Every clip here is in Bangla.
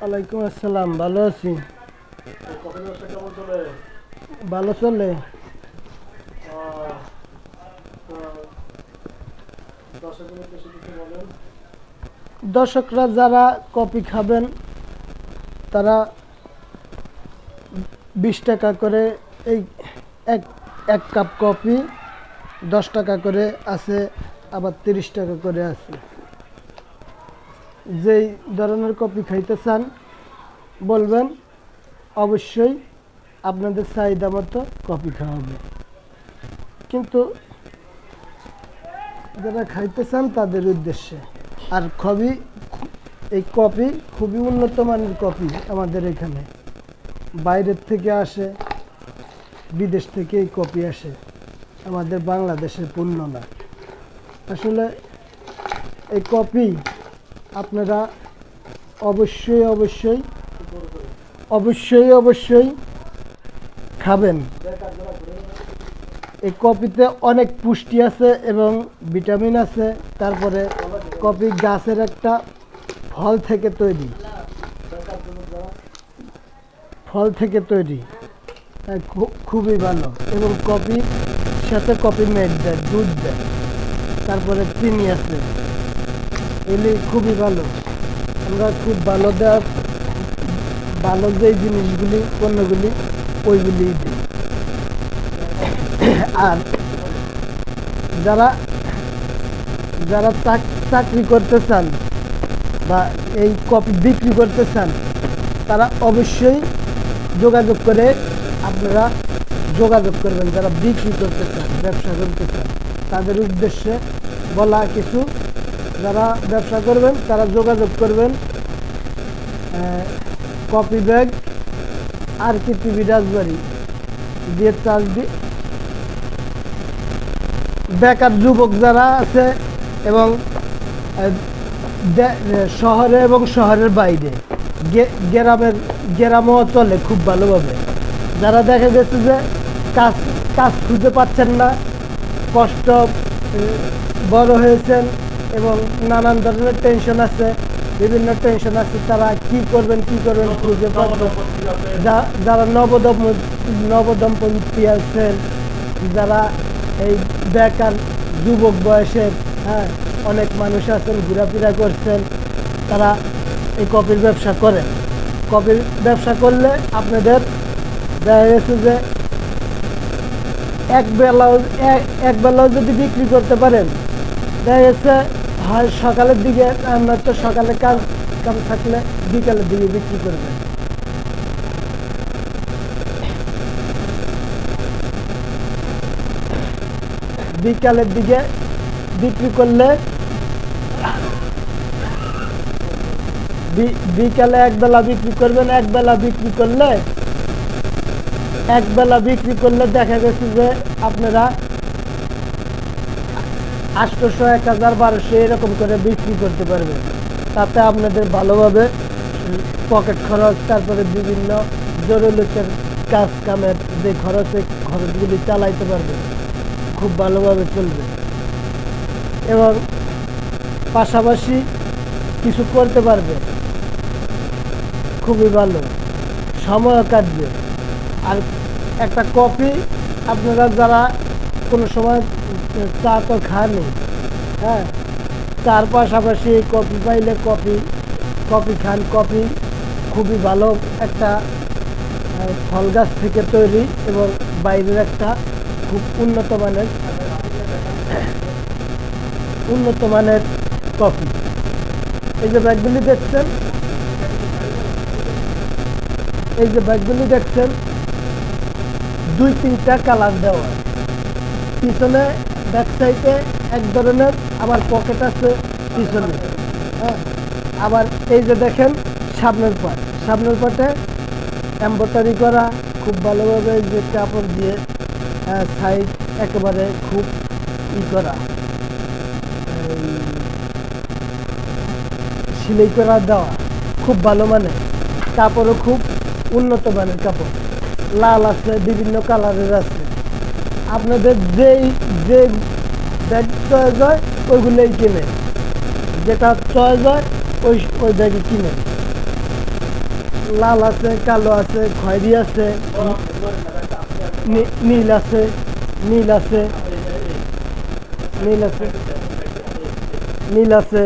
ওয়ালাইকুম আসসালাম ভালো আছি। ভালো চলে। দর্শকরা যারা কপি খাবেন তারা বিশ টাকা করে এই এক এক কাপ কপি দশ টাকা করে আছে আবার তিরিশ টাকা করে আছে। যেই ধরনের কপি খাইতে চান, বলবেন, অবশ্যই আপনাদের চাহিদা মতো কপি খাওয়াবে। কিন্তু যারা খাইতে চান তাদের উদ্দেশ্যে, আর খুবই, এই কপি খুবই উন্নত মানের কপি আমাদের এখানে। বাইরের থেকে আসে, বিদেশ থেকে এই কপি আসে, আমাদের বাংলাদেশের পণ্য না। আসলে এই কপি আপনারা অবশ্যই অবশ্যই অবশ্যই অবশ্যই খাবেন। এই কপিতে অনেক পুষ্টি আছে এবং ভিটামিন আছে, তারপরে কপি গাছের একটা ফল থেকে তৈরি। ফল থেকে তৈরি। খুবই ভালো। এবং কপির সাথে কপি মেড দেয়, দুধ দেয়। তারপরে চিনি আছে। এগুলি খুবই ভালো। আমরা খুব ভালো দেওয়া ভালো যে জিনিসগুলি, পণ্যগুলি ওইগুলিই দিই। আর যারা যারা চাকরি করতে চান বা এই কপি বিক্রি করতে চান, তারা অবশ্যই যোগাযোগ করে আপনারা যোগাযোগ করবেন। যারা বিক্রি করতে চান, ব্যবসা করতে চান, তাদের উদ্দেশ্যে বলা কিছু যারা ব্যবসা করবেন, তারা যোগাযোগ করবেন কপি ব্যাগ, আর কি টিভি রাজবাড়ি। দিয়ে চার্জ দিয়ে বেকার যুবক যারা আছে এবং শহরে এবং শহরের বাইরে গ্রামের, গ্রামও চলে খুব ভালোভাবে। যারা দেখা যাচ্ছে যে কাজ কাজ খুঁজে পাচ্ছেন না, কষ্ট বড় হয়েছেন এবং নানান ধরনের টেনশন আছে, বিভিন্ন টেনশন আছে, তারা কি করবেন কি করবেন খুঁজে পাচ্ছেন যারা নবদম্প, নবদম্পতি আছেন, যারা এই বেকার যুবক বয়সের হ্যাঁ অনেক মানুষ আছেন, ঘোরাফেরা করছেন, তারা এই কপির ব্যবসা করেন। কপির ব্যবসা করলে আপনাদের দেখা গেছে যে এক বেলাও এক বেলাও যদি বিক্রি করতে পারেন, দেখা গেছে হয় সকালের দিকে তো সকালে কাজ কাম থাকলে বিকালের দিকে বিক্রি করবেন বিকালের দিকে বিক্রি করলে বিকালে এক বেলা বিক্রি করবেন এক বেলা বিক্রি করলে এক বেলা বিক্রি করলে দেখা গেছে যে আপনারা আটশোশো, এক হাজার, বারোশো এরকম করে বিক্রি করতে পারবেন তাতে আপনাদের ভালোভাবে পকেট খরচ, তারপরে বিভিন্ন জরুরিতের কাজ কামের যে খরচ খরচগুলি চালাইতে পারবেন খুব ভালোভাবে চলবে। এবং পাশাপাশি কিছু করতে পারবে। খুবই ভালো সময় কাটবে। আর একটা কপি আপনারা যারা কোনো সময় চা তো খাননি হ্যাঁ? তার পাশাপাশি কফি পাইলে কফি কফি খান, কফি খুবই ভালো একটা ফল গাছ থেকে তৈরি এবং বাইরের একটা খুব উন্নত মানের উন্নত মানের কফি। এই যে ব্যাগগুলি দেখছেন? এই যে ব্যাগগুলি দেখছেন? দুই তিনটা কালার দেওয়া পিছনে ব্যাক সাইডে এক ধরনের আবার পকেট আছে পিছনে। হ্যাঁ? আবার এই যে দেখেন, সামনের পাট সামনের পাটে এম্বয়ডারি করা, খুব ভালোভাবে যে কাপড় দিয়ে সাইড একেবারে খুব ই করা। সিলাই করা দেওয়া, খুব ভালো মানে কাপড়ও খুব উন্নত মানের কাপড়। লাল আছে, বিভিন্ন কালারের আছে। আপনাদের যেই যে ব্যাগ চয়েস হয়, ওইগুলোই কিনে। যেটা চয়েস হয়, ওই ওই ব্যাগে কিনে। লাল আছে, কালো আছে, খয়েরি আছে নীল আছে নীল আছে নীল আছে নীল আছে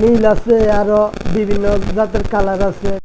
নীল আছে, আরও বিভিন্ন জাতের কালার আছে।